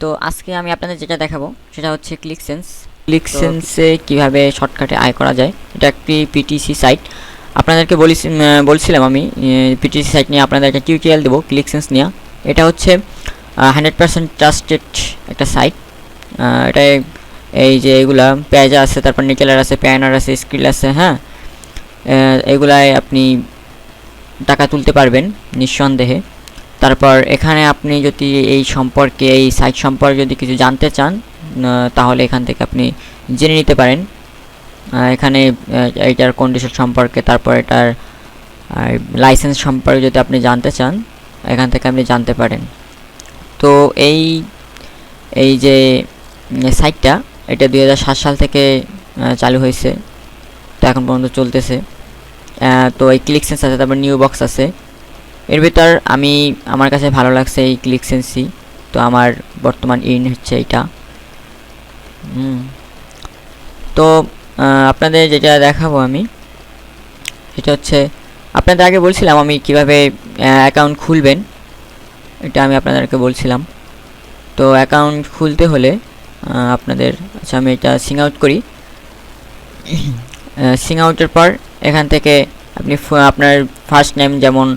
তো আজকে আমি আপনাদের যেটা দেখাবো সেটা হচ্ছে ক্লিকসেন্স ক্লিকসেন্সে কীভাবে শর্টকাটে আয় করা যায় এটা একটি পিটিসি সাইট আপনাদেরকে বলি বলছিলাম আমি পিটিসি সাইট নিয়ে আপনাদের একটা টিউটোরিয়াল দেবো ক্লিকসেন্স নিয়ে। এটা হচ্ছে হান্ড্রেড পার্সেন্ট ট্রাস্টেড একটা সাইট এটা এই যে এগুলা পেজা আছে তারপর নিকেলার আছে প্যানার আছে স্কিল আছে হ্যাঁ? এগুলায় আপনি টাকা তুলতে পারবেন নিঃসন্দেহে। তারপর এখানে আপনি যদি এই সম্পর্কে, এই সাইট সম্পর্কে যদি কিছু জানতে চান তাহলে এখান থেকে আপনি জেনে নিতে পারেন। এখানে এটার কন্ডিশন সম্পর্কে, তারপর এটার লাইসেন্স সম্পর্কে যদি আপনি জানতে চান, এখান থেকে আপনি জানতে পারেন। তো এই এই যে সাইটটা এটা দু হাজার সাত সাল থেকে চালু হয়েছে। তো এখন পর্যন্ত চলতেছে। তো এই ক্লিক সেন্স আছে তারপর নিউ বক্স আছে। এর ভিতর আমি, আমার কাছে ভালো লাগছে এই ক্লিক সেন্সই তো আমার বর্তমান ইন হচ্ছে হুম। তো আপনাদের যেটা দেখাবো আমি, সেটা হচ্ছে, আপনাদের আগে বলছিলাম আমি কীভাবে অ্যাকাউন্ট খুলবেন। এটা আমি আপনাদেরকে বলছিলাম। তো অ্যাকাউন্ট খুলতে হলে আপনাদের আচ্ছা আমি এটা সিং আউট করি। সিং আউটের পর এখান থেকে আপনি আপনার ফার্স্ট নেম যেমন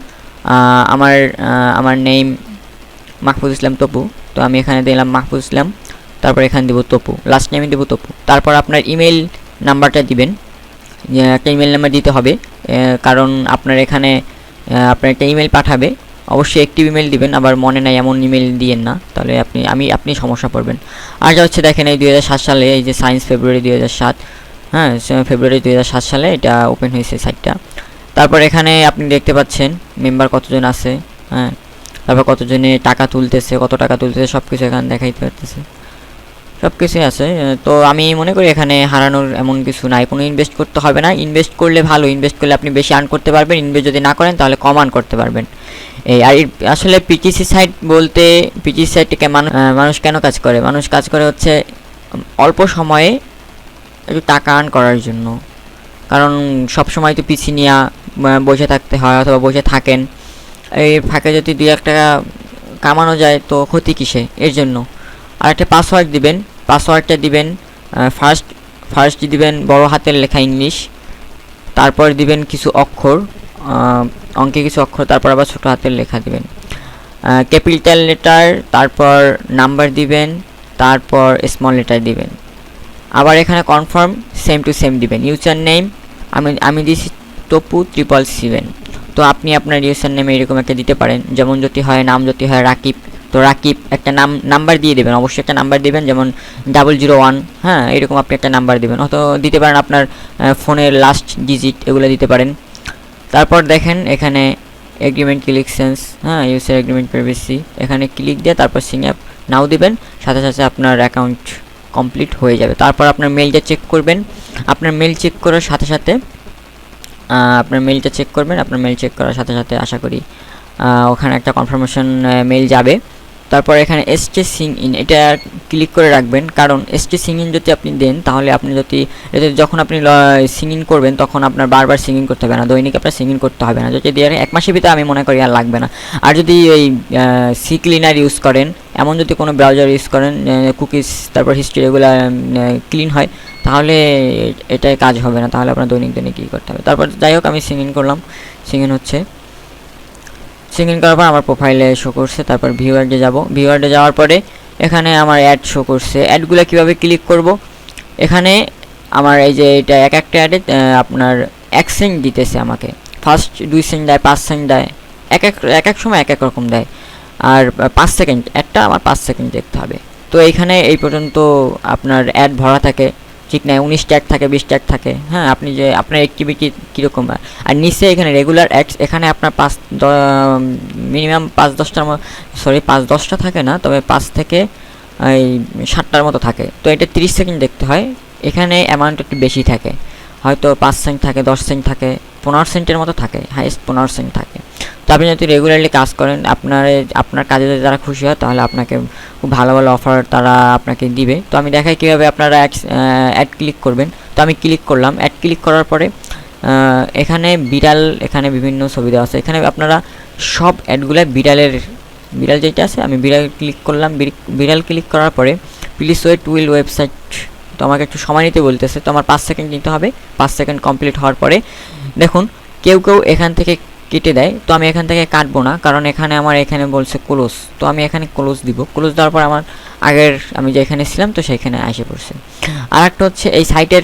আমার আমার নেম মাহফুজ ইসলাম তপু। তো আমি এখানে দিলাম মাহফুজ ইসলাম, তারপর এখানে দেবো তপু। লাস্ট নেমে দেবো তপু। তারপর আপনার ইমেল নাম্বারটা দিবেন। একটা ইমেল নাম্বার দিতে হবে। কারণ আপনার এখানে আপনার একটা ইমেল পাঠাবে। অবশ্যই একটি ইমেল দিবেন, আবার মনে নাই এমন ইমেল দিয়েন না। তাহলে আপনি, আমি, আপনি সমস্যা পড়বেন। আর যা হচ্ছে, দেখেন এই দু হাজার সাত সালে, এই যে সায়েন্স ফেব্রুয়ারি সাত হ্যাঁ ফেব্রুয়ারি সাত সালে এটা ওপেন হয়েছে সাইটটা তারপর এখানে আপনি দেখতে পাচ্ছেন মেম্বার কতজন আছে হ্যাঁ। তারপর কতজনে টাকা তুলতেছে, কত টাকা তুলতেছে সব কিছু এখানে দেখাইতে পারতেছে। সব কিছুই আছে তো আমি মনে করি এখানে হারানোর এমন কিছু নাই। কোনো ইনভেস্ট করতে হবে না। ইনভেস্ট করলে ভালো ইনভেস্ট করলে আপনি বেশি আর্ন করতে পারবেন। ইনভেস্ট যদি না করেন তাহলে কম আর্ন করতে পারবেন। এই, আর আসলে পিটিসি সাইট বলতে পিটিসি সাইটে মানুষ কেন কাজ করে? মানুষ কাজ করে হচ্ছে, অল্প সময়ে একটু টাকা আর্ন করার জন্য। কারণ সব সময় তো পিছিয়ে নিয়ে বসে থাকতে হয় অথবা বসে থাকেন। এই ফাঁকে যদি দুই এক টাকা কামানো যায় তো ক্ষতি কিসে? এর জন্য। আর একটা পাসওয়ার্ড দিবেন পাসওয়ার্ডটা দিবেন ফার্স্ট ফার্স্ট দিবেন বড় হাতের লেখা ইংলিশ, তারপর দিবেন কিছু অক্ষর অঙ্কে কিছু অক্ষর, তারপর আবার ছোটো হাতের লেখা দিবেন। ক্যাপিটাল লেটার তারপর নাম্বার দিবেন, তারপর স্মল লেটার দিবেন। আবার এখানে কনফার্ম সেম টু সেম দিবেন। ইউজার নেম আমি আমি দিয়েছি টপু ট্রিপল সেভেন। তো আপনি আপনার ইউজার নেমে এরকম একটা দিতে পারেন। যেমন যদি হয় নাম, যদি হয় রাকিব, তো রাকিব একটা নাম নাম্বার দিয়ে দেবেন। অবশ্যই একটা নাম্বার দিবেন, যেমন ডাবল জিরো ওয়ান হ্যাঁ এরকম আপনি একটা নাম্বার দিবেন। অত দিতে পারেন আপনার ফোনের লাস্ট ডিজিট এগুলো দিতে পারেন। তারপর দেখেন এখানে এগ্রিমেন্ট ক্লিক সেন্স হ্যাঁ ইউজার এগ্রিমেন্ট প্রাইভেসি এখানে ক্লিক দিয়ে তারপর সিং অ্যাপ নাও দিবেন। সাথে সাথে আপনার অ্যাকাউন্ট কমপ্লিট হয়ে যাবে। তারপর আপনার মেলটা চেক করবেন। আপনার মেল চেক করার সাথে সাথে আপনার মেলটা চেক করবেন, আপনার মেল চেক করার সাথে সাথে আশা করি ওখানে একটা কনফার্মেশন মেল যাবে। তারপর এখানে এসটি সিং ইন এটা ক্লিক করে রাখবেন, কারণ এসটি সিং ইন যদি আপনি দেন, তাহলে আপনি যদি যখন আপনি সিং ইন করবেন, তখন আপনার বারবার সিং ইন করতে হবে না, দৈনিক আপনার সিং ইন করতে হবে না। যদি এক মাসের ভিতরে আমি মনে করি আর লাগবে না। আর যদি এই সি ক্লিনার ইউজ করেন, এমন যদি কোনো ব্রাউজার ইউজ করেন কুকিজ তারপর হিস্ট্রি এগুলো ক্লিন হয় তাহলে এটাই কাজ হবে না, তাহলে আপনার দৈনিক দৈনিক কী করতে হবে? তারপর যাই হোক, আমি সিং ইন করলাম। সিং ইন হচ্ছে সিং ইন করার পর আমার প্রোফাইলে শো করছে, তারপর ভিউয়ার্ডে যাব। ভিউয়ার্ডে যাওয়ার পরে এখানে আমার অ্যাড শো করছে। অ্যাডগুলো কীভাবে ক্লিক করব? এখানে আমার এই যে এটা এক একটা অ্যাডে আপনার এক সেন্ট দিতেছে আমাকে। ফার্স্ট দুই সেন্ট দেয়, পাঁচ সেন্ট দেয়। এক এক এক এক সময় এক এক রকম দেয়। আর পাঁচ সেকেন্ড একটা আমার পাঁচ সেকেন্ড দেখতে হবে। তো এইখানে এই পর্যন্ত আপনার অ্যাড ভরা থাকে। ঠিক নাই, উনিশ ট্যাগ থাকে, বিশ ট্যাগ থাকে। হ্যাঁ আপনি যে, আপনার অ্যাক্টিভিটি কীরকম আর নিচে এখানে রেগুলার অ্যাডস এখানে আপনার পাঁচ মিনিমাম পাঁচ দশটার সরি পাঁচ দশটা থাকে না, তবে পাঁচ থেকে, এই ষাটটার মতো থাকে। তো এটা তিরিশ সেকেন্ড দেখতে হয়। এখানে অ্যামাউন্ট একটু বেশি থাকে। হয়তো পাঁচ সেন্ট থাকে, দশ সেন্ট থাকে, পনেরো সেন্টের মতো থাকে হাইয়েস্ট পনেরো সেন্ট থাকে। তো আপনি যদি রেগুলারলি কাজ করেন, আপনার আপনার কাজে যদি তারা খুশি হয়, তাহলে আপনাকে খুব ভালো ভালো অফার তারা আপনাকে দিবে। তো আমি দেখাই কীভাবে আপনারা অ্যাড ক্লিক করবেন। তো আমি ক্লিক করলাম। অ্যাড ক্লিক করার পরে এখানে বিড়াল, এখানে বিভিন্ন ছবি দেওয়া আছে। এখানে আপনারা সব অ্যাডগুলো বিড়ালের, বিড়াল যেটা আছে, আমি বিড়াল ক্লিক করলাম। বিড়- বিড়াল ক্লিক করার পরে প্লিজ ওয়েট উইল ওয়েবসাইট তো আমাকে একটু সময় নিতে বলতেছে। তো আমার পাঁচ সেকেন্ড নিতে হবে। পাঁচ সেকেন্ড কমপ্লিট হওয়ার পরে, দেখুন, কেউ কেউ এখান থেকে কেটে দেয়, তো আমি এখান থেকে কাটবো না, কারণ এখানে আমার এখানে বলছে ক্লোজ তো আমি এখানে ক্লোজ দিব। ক্লোজ দেওয়ার পর আমার আগের আমি যেখানে ছিলাম, তো সেখানে এসে পড়ছে। আর একটা হচ্ছে এই সাইটের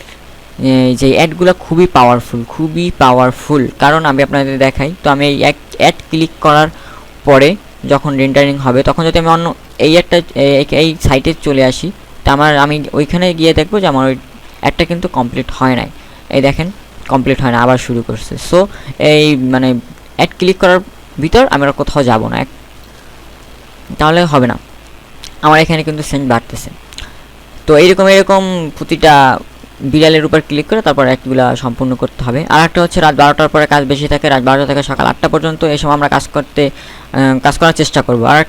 যে অ্যাডগুলো খুবই পাওয়ারফুল খুবই পাওয়ারফুল কারণ আমি আপনাদের দেখাই, তো আমি এই অ্যাড ক্লিক করার পরে যখন রেন্ডারিং হবে, তখন যদি আমি অন্য এই একটা এই সাইটে চলে আসি, তা আমার, আমি ওইখানে গিয়ে দেখব যে আমার ওই অ্যাডটা কিন্তু কমপ্লিট হয় নাই। এই দেখেন কমপ্লিট হয় না, আবার শুরু করছে। সো এই মানে অ্যাড ক্লিক করার ভিতর আমি আর কোথাও যাব না। এক- তাহলে হবে না। আমার এখানে কিন্তু সেন্ট বাড়তেছে। তো এইরকম এরকম প্রতিটা বিড়ালের উপর ক্লিক করে তারপর অ্যাক্টগুলো সম্পূর্ণ করতে হবে। আর একটা হচ্ছে রাত বারোটার পরে কাজ বেশি থাকে, রাত বারোটা থেকে সকাল আটটা পর্যন্ত এই সময় আমরা কাজ করতে কাজ করার চেষ্টা করব। আর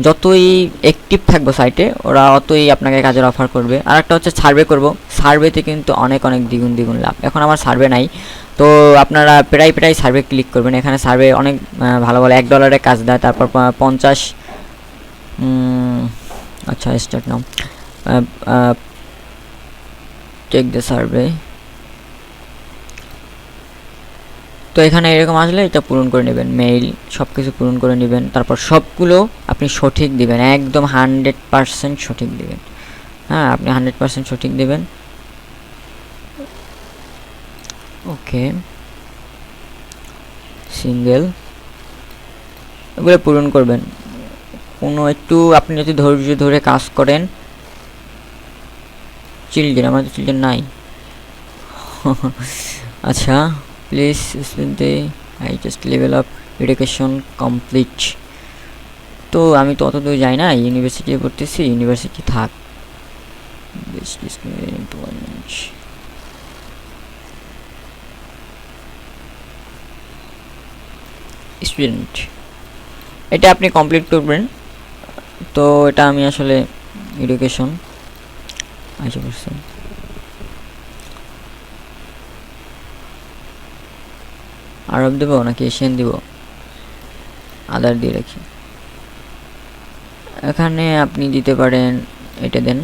যতই অ্যাক্টিভ থাকব সাইটে ওরা অতই আপনাকে কাজের অফার করবে। আর একটা হচ্ছে সার্ভে করব। সার্ভেতে কিন্তু অনেক অনেক দ্বিগুণ দ্বিগুণ লাভ। এখন আমার সার্ভে নাই। তো আপনারা প্রায় প্রায় সার্ভে ক্লিক করবেন। এখানে সার্ভে অনেক ভালো ভালো এক ডলারে কাজ দেয়, তারপর পঞ্চাশ আচ্ছা start now check the survey তো এখানে এরকম আসলে এটা পূরণ করে নেবেন মেইল সব কিছু পূরণ করে নেবেন। তারপর সবগুলো আপনি সঠিক দিবেন, একদম হান্ড্রেড পারসেন্ট সঠিক দিবেন। হ্যাঁ আপনি হান্ড্রেড পারসেন্ট সঠিক দেবেন। ওকে সিঙ্গেল এগুলো পূরণ করবেন। কোনো একটু, আপনি যদি ধৈর্য ধরে কাজ করেন চিলড্রেন আমাদের চিলড্রেন নাই। আচ্ছা please they I just level up education complete তো আমি তো অত দূর যাই না ইউনিভার্সিটি পড়তেছি ইউনিভার্সিটি থাক। Is স্টুডেন্ট এটা আপনি কমপ্লিট করবেন। তো এটা আমি আসলে এডুকেশন আচ্ছা বুঝছি আরব দেব নাকি এশিয়ান দিব? আদার দিয়ে রাখি। এখানে আপনি দিতে পারেন এটা দেন।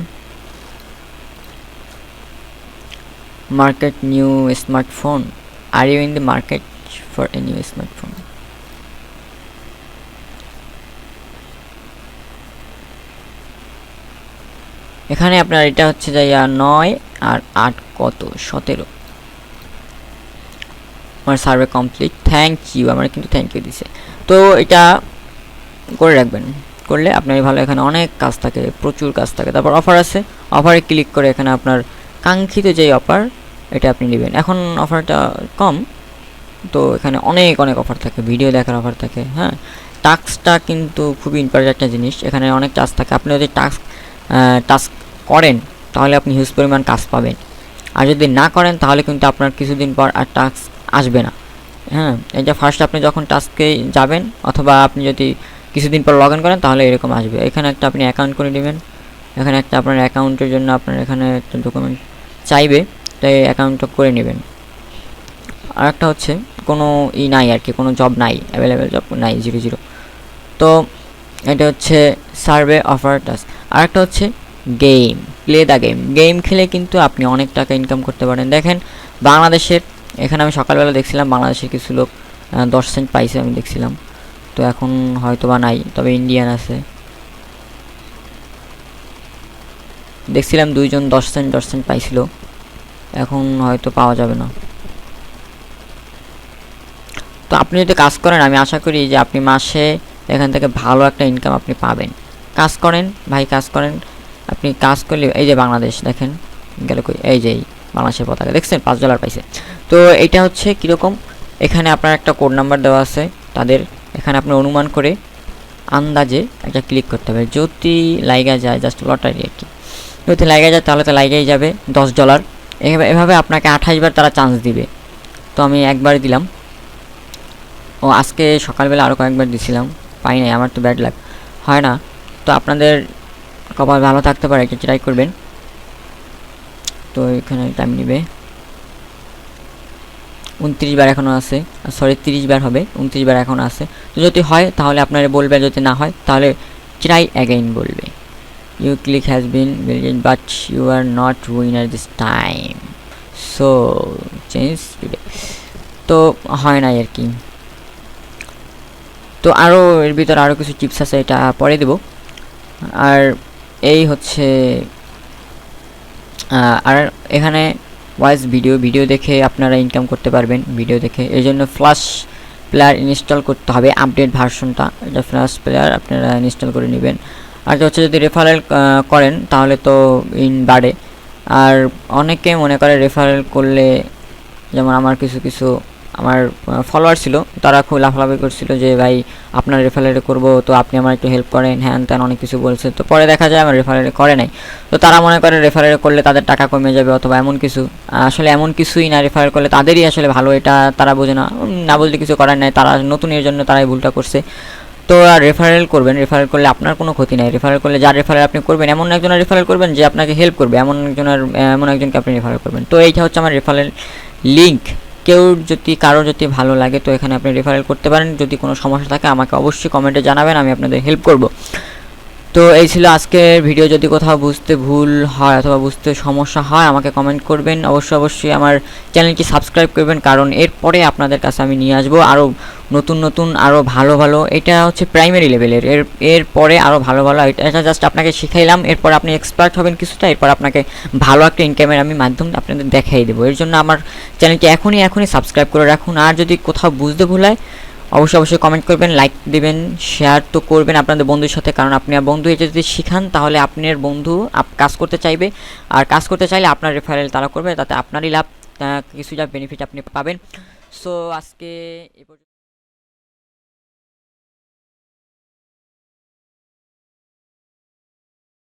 Market new smartphone are you in the market for a new smartphone? এখানে আপনার এটা হচ্ছে যাইয়া নয় আর আট কত? সতেরো। আমার সার্ভে কমপ্লিট থ্যাংক ইউ আমার কিন্তু থ্যাংক ইউ দিছে। তো এটা করে রাখবেন। করলে আপনার ভালো এখানে অনেক কাজ থাকে, প্রচুর কাজ থাকে। তারপর অফার আছে। অফারে ক্লিক করে এখানে আপনার কাঙ্ক্ষিত যেই অফার এটা আপনি নেবেন। এখন অফারটা কম। তো এখানে অনেক অনেক অফার থাকে। ভিডিও দেখার অফার থাকে হ্যাঁ। টাস্কটা কিন্তু খুবই ইম্পর্টেন্ট একটা জিনিস। এখানে অনেক টাস্ক থাকে। আপনি যদি টাস্ক টাস্ক করেন, তাহলে আপনি হিউজ পরিমাণ কাজ পাবেন। আর যদি না করেন, তাহলে কিন্তু আপনার কিছুদিন পর আর টাস্ক আসবে না। হ্যাঁ এটা ফার্স্ট আপনি যখন টাস্কে যাবেন, অথবা আপনি যদি কিছুদিন পর লগ ইন করেন, তাহলে এরকম আসবে। এখানে একটা আপনি অ্যাকাউন্ট করে নেবেন এখানে একটা আপনার অ্যাকাউন্টের জন্য আপনার এখানে একটা ডকুমেন্ট চাইবে তাই অ্যাকাউন্টটা করে নেবেন। আর একটা হচ্ছে, কোনো ই নাই আর কি, কোনো জব নাই অ্যাভেলেবেল জব নাই জিরো জিরো তো এটা হচ্ছে সার্ভে অফার টাস্ক আর একটা হচ্ছে game play the game game খেলে কিন্তু আপনি অনেক টাকা ইনকাম করতে পারেন। দেখেন, বাংলাদেশের, এখানে আমি সকালবেলা দেখছিলাম, বাংলাদেশের কিছু লোক দশ সেন্ট পাইছে আমি দেখছিলাম। তো এখন হয়তো বা নাই, তবে ইন্ডিয়ান আছে। দেখছিলাম দুইজন দশ সেন্ট দশ সেন্ট পাইছিল। এখন হয়তো পাওয়া যাবে না। তো আপনি যদি কাজ করেন, আমি আশা করি যে আপনি মাসে এখান থেকে ভালো একটা ইনকাম আপনি পাবেন। কাজ করেন, ভাই কাজ করেন আপনি কাজ করলে, এই যে বাংলাদেশ দেখেন, গেল কই, এই যে বাংলাদেশের পতাকা, দেখছেন? পাঁচ ডলার পাইছে। তো এটা হচ্ছে কীরকম? এখানে আপনার একটা কোড নাম্বার দেওয়া আছে, তাদের, এখানে আপনি অনুমান করে আন্দাজে একটা ক্লিক করতে হবে। যদি লাইগা যায় জাস্ট লটারি আর কি। যদি লাইগা যায়, তাহলে তো লাইগাই যাবে, দশ ডলার এভাবে এভাবে আপনাকে আঠাশ বার তারা চান্স দিবে। তো আমি একবার দিলাম। ও, আজকে সকালবেলা আরও কয়েকবার দিছিলাম। পাই নাই, আমার তো ব্যাড লাগ হয় না। তো আপনাদের কপাল ভালো থাকতে পারে এটা ট্রাই করবেন। তো এখানে টাইম নেবে। উনত্রিশ বার এখনও আছে। সরি তিরিশ বার হবে। উনত্রিশ বার এখনও আছে। তো যদি হয়, তাহলে আপনারা বলবে যদি না হয়, তাহলে ট্রাই অ্যাগেইন বলবে। You click has been but you are not winner this time so change তো হয় নাই আর কি। তো আরও এর ভিতরে আরও কিছু চিপস আছে, এটা পরে দেব। আর এই হচ্ছে আর এখানে ওয়াইজ ভিডিও ভিডিও দেখে আপনারা ইনকাম করতে পারবেন ভিডিও দেখে। এই জন্য ফ্লাশ প্লেয়ার ইনস্টল করতে হবে আপডেট ভার্সনটা এটা ফ্লাশ প্লেয়ার আপনারা ইনস্টল করে নেবেন। আর হচ্ছে যদি রেফারেল করেন, তাহলে তো ইন বাড়ে। আর অনেকে মনে করে রেফারেল করলে, যেমন আমার কিছু কিছু আমার ফলোয়ার ছিল, তারা খুব লাফালাফি করছিল যে, ভাই, আপনার রেফারেলে করব, তো আপনি আমার একটু হেল্প করেন। হ্যান ত্যান অনেক কিছু বলছে। তো পরে দেখা যায় আমার রেফারেলে করে নাই। তো তারা মনে করে রেফারেল করলে তাদের টাকা কমে যাবে অথবা এমন কিছু। আসলে এমন কিছুই না রেফারেল করলে তাদেরই আসলে ভালো, এটা তারা বোঝে না। না বলতে কিছু করার নাই, তারা নতুন এর জন্য তারাই ভুলটা করছে। তো আর রেফারেল করবেন রেফারেল করলে আপনার কোনো ক্ষতি নাই। রেফারেল করলে যার রেফারেল আপনি করবেন, এমন একজনের রেফারেল করবেন যে আপনাকে হেল্প করবে, এমন একজনের, এমন একজনকে আপনি রেফারেল করবেন। তো এইটা হচ্ছে আমার রেফারেল লিঙ্ক কেউ যদি, কারও যদি ভালো লাগে তো এখানে আপনি রেফারেল করতে পারেন। যদি কোনো সমস্যা থাকে আমাকে অবশ্যই কমেন্টে জানাবেন, আমি আপনাদের হেল্প করব। তো এই ছিল আজকের ভিডিও যদি কোথাও বুঝতে ভুল হয় অথবা বুঝতে সমস্যা হয়, আমাকে কমেন্ট করবেন। অবশ্যই অবশ্যই আমার চ্যানেলটি সাবস্ক্রাইব করবেন, কারণ এরপরে আপনাদের কাছে আমি নিয়ে আসব। আরও নতুন নতুন আরও ভালো ভালো, এটা হচ্ছে প্রাইমারি লেভেলের এর। এরপরে আরও ভালো ভালো, এটা- জাস্ট আপনাকে শিখাইলাম, এরপর আপনি এক্সপার্ট হবেন কিছুটা, এরপর আপনাকে ভালো একটা ইনকামের আমি মাধ্যম আপনাদের দেখাই দেবো। এর জন্য আমার চ্যানেলটি এখনই এখনই সাবস্ক্রাইব করে রাখুন। আর যদি কোথাও বুঝতে ভুল হয়, অবশ্যই অবশ্যই কমেন্ট করবেন লাইক দিবেন শেয়ার তো করবেন আপনাদের বন্ধুর সাথে, কারণ আপনি আর বন্ধু এটা যদি শিখান, তাহলে আপনার বন্ধু কাজ করতে চাইবে। আর কাজ করতে চাইলে আপনার রেফারেল তারা করবে, তাতে আপনারই লাভ কিছু যা বেনিফিট আপনি পাবেন। সো আজকে